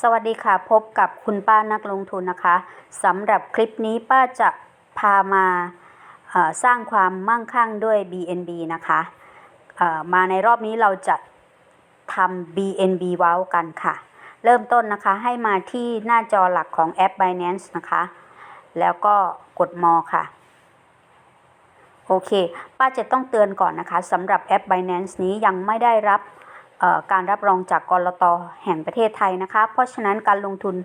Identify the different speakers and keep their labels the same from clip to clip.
Speaker 1: สวัสดีค่ะ พบกับคุณป้านักลงทุนนะคะสำหรับคลิปนี้ป้าจะพามาสร้างความมั่งคั่งด้วย BNB นะคะมาในรอบนี้เราจะทำ BNB Wow กันค่ะ เริ่มต้นนะคะให้มาที่หน้าจอหลักของแอป Binance นะคะ แล้วก็กดมอค่ะ โอเค ป้าจะต้องเตือนก่อนนะคะสำหรับแอป Binance นี้ยังไม่ได้รับ การรับรองจากกรตแห่งประเทศไทยนะคะ เพราะฉะนั้นการลงทุน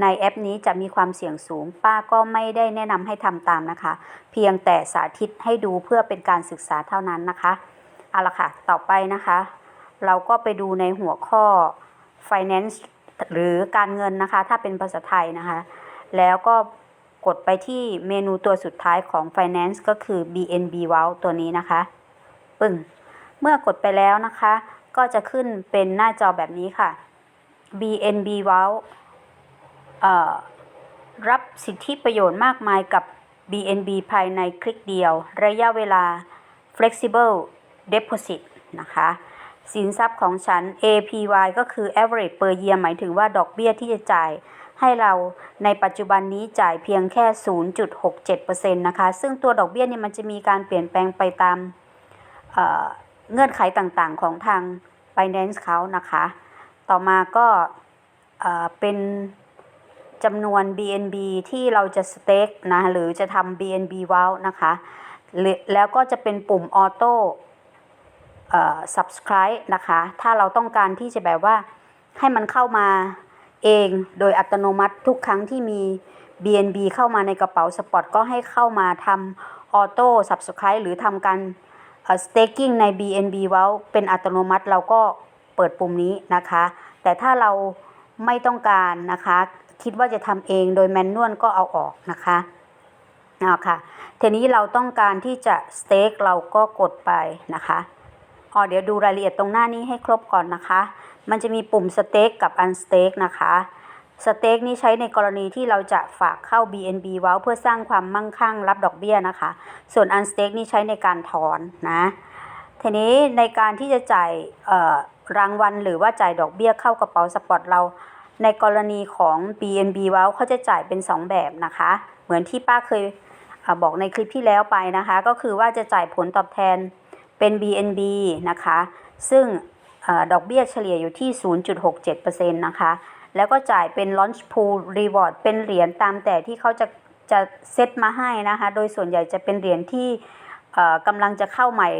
Speaker 1: ในแอปนี้จะมีความเสี่ยงสูง ป้าก็ไม่ได้แนะนำให้ทำตามนะคะ เพียงแต่สาธิตให้ดูเพื่อเป็นการศึกษาเท่านั้นนะคะเอาละค่ะ ต่อไปนะคะ เราก็ไปดูในหัวข้อ finance หรือการเงินนะคะ ถ้าเป็นภาษาไทยนะคะ แล้วก็กดไปที่เมนูตัวสุดท้ายของ finance ก็คือ BNB Wow ตัวนี้นะคะ ปึ้ง เมื่อกดไปแล้วนะคะ ก็จะขึ้นเป็นหน้าจอแบบนี้ค่ะ BNB Wow เอ่อรับสิทธิประโยชน์มากมายกับ BNB ภายในคลิกเดียว ระยะเวลา flexible deposit นะคะ สินทรัพย์ของฉัน APY ก็คือ average per year หมายถึงว่าดอกเบี้ยที่จะจ่ายให้เราในปัจจุบันนี้จ่ายเพียงแค่ 0.67%นะคะ ซึ่งตัวดอกเบี้ยเนี่ยมันจะมีการเปลี่ยนแปลงไปตาม เงื่อนไขต่างๆของทาง Binance เขานะคะ ต่อมาก็เป็นจำนวน BNB ที่เราจะสเต็กนะ หรือจะทำ BNB Wow นะคะแล้วก็จะเป็นปุ่มออโต้ subscribe นะคะ ถ้าเราต้องการที่จะแบบว่าให้มันเข้ามาเองโดยอัตโนมัติทุกครั้งที่มี BNB เข้ามาในกระเป๋าสปอตก็ให้เข้ามาทำออโต้ subscribe หรือทำการ staking ใน BNB Wow เป็นอัตโนมัติเราก็เปิดปุ่มนี้นะคะ แต่ถ้าเราไม่ต้องการนะคะ คิดว่าจะทำเองโดยแมนนวลก็เอาออกนะคะเอาค่ะทีนี้เราต้องการที่จะ stake เราก็กดไปนะคะอ๋อเดี๋ยวดูรายละเอียดตรงหน้านี้ให้ครบก่อนนะคะ มันจะมีปุ่ม stake กับ unstake นะคะ stake นี้ใช้ในกรณีที่เราจะฝากเข้า BNB Wow เพื่อสร้างความมั่งคั่งรับดอกเบี้ยนะคะ ส่วน unstake นี่ใช้ในการถอนนะทีนี้ในการที่จะจ่ายรางวัลหรือว่าจ่ายดอกเบี้ยเข้ากระเป๋าสปอตเรา ในกรณีของ BNB Wow เขาจะจ่ายเป็น 2 แบบนะคะ เหมือนที่ป้าเคยอบอกในคลิปที่แล้วไปนะคะ ก็คือว่าจะจ่ายผลตอบแทนเป็น BNB นะคะ ซึ่งอดอกเบี้ยเฉลี่ยอยู่ที่ 0.67%นะคะ แล้วก็จ่ายเป็น Launch Pool Reward เป็นเหรียญตามแต่ที่เขาจะจะเซตมาให้นะคะ โดยส่วนใหญ่จะเป็นเหรียญที่กำลังจะเข้าใหม่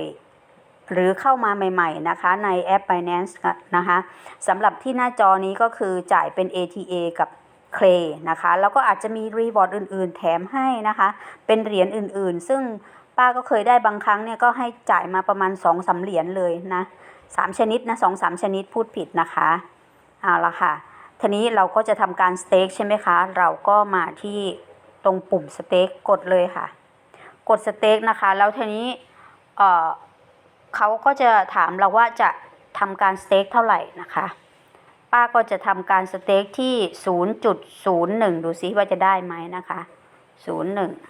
Speaker 1: หรือเข้ามาใหม่ ๆ นะคะในแอป Binance นะคะสำหรับที่หน้าจอนี้ก็คือจ่ายเป็น ATA กับ Clay นะคะ แล้วก็อาจจะมีรีวอร์ดอื่น ๆ แถมให้นะคะ เป็นเหรียญอื่น ๆ ซึ่งป้าก็เคยได้บางครั้งเนี่ยก็ให้จ่ายมาประมาณ2อสาเหรียญเลยนะสามชนิดนะสองสามชนิดพูดผิดนะคะ เอาละค่ะ ทีนี้เราก็จะทำการสเต็กใช่ไหมคะ เราก็มาที่ตรงปุ่มสเต็กกดเลยค่ะ กดสเต็กนะคะ แล้วทีนี้เเขาก็จะถามเราว่าจะทำการสเต็กเท่าไหร่นะคะ ป้าก็จะทำการสเต็กที่ 0.01 ดูซิว่าจะได้ไหมนะคะ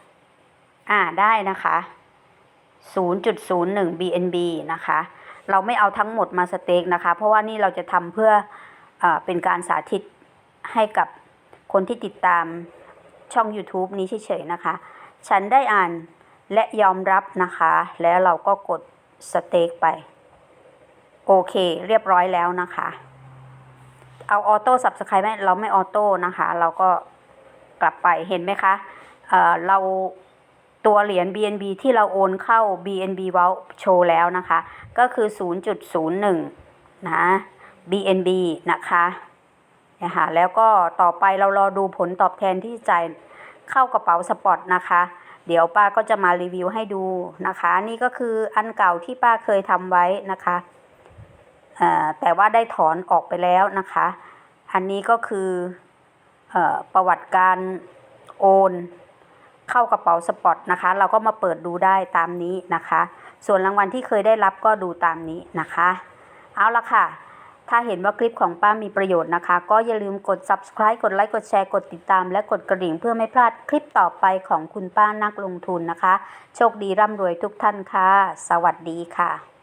Speaker 1: 01 อ่าได้นะคะ 0.01 BNB นะคะ เราไม่เอาทั้งหมดมาสเต็กนะคะ เพราะว่านี่เราจะทำเพื่อ เป็นการสาธิตให้กับคนที่ติดตามช่อง YouTube นี้เฉยๆนะคะ ฉันได้อ่านและยอมรับนะคะ แล้วเราก็กดสเต็กไป โอเคเรียบร้อยแล้วนะคะ เอาออโต้สับสไครไหมเราไม่ออโต้นะคะ เราก็กลับไปเห็นไหมคะเเราตัวเหรียญ BNB ที่เราโอนเข้า BNB w o w โชว์แล้วนะคะ ก็คือ 0.01 นะ BNB นะคะนะคะแล้วก็ต่อไปเรารอดูผลตอบแทนที่จ่ายเข้ากระเป๋าสปอตนะคะ เดี๋ยวป้าก็จะมารีวิวให้ดูนะคะ นี่ก็คืออันเก่าที่ป้าเคยทำไว้นะคะอ่อแต่ว่าได้ถอนออกไปแล้วนะคะ อันนี้ก็คือเออประวัติการโอนเข้ากระเป๋าสปอตนะคะ เราก็มาเปิดดูได้ตามนี้นะคะ ส่วนรางวัลที่เคยได้รับก็ดูตามนี้นะคะ เอาละค่ะ ถ้าเห็นว่าคลิปของป้ามีประโยชน์นะคะ ก็อย่าลืมกด subscribe กดไลค์กดแชร์กดติดตาม และกดกระดิ่งเพื่อไม่พลาดคลิปต่อไปของคุณป้านักลงทุนนะคะ โชคดีร่ำรวยทุกท่านค่ะ สวัสดีค่ะ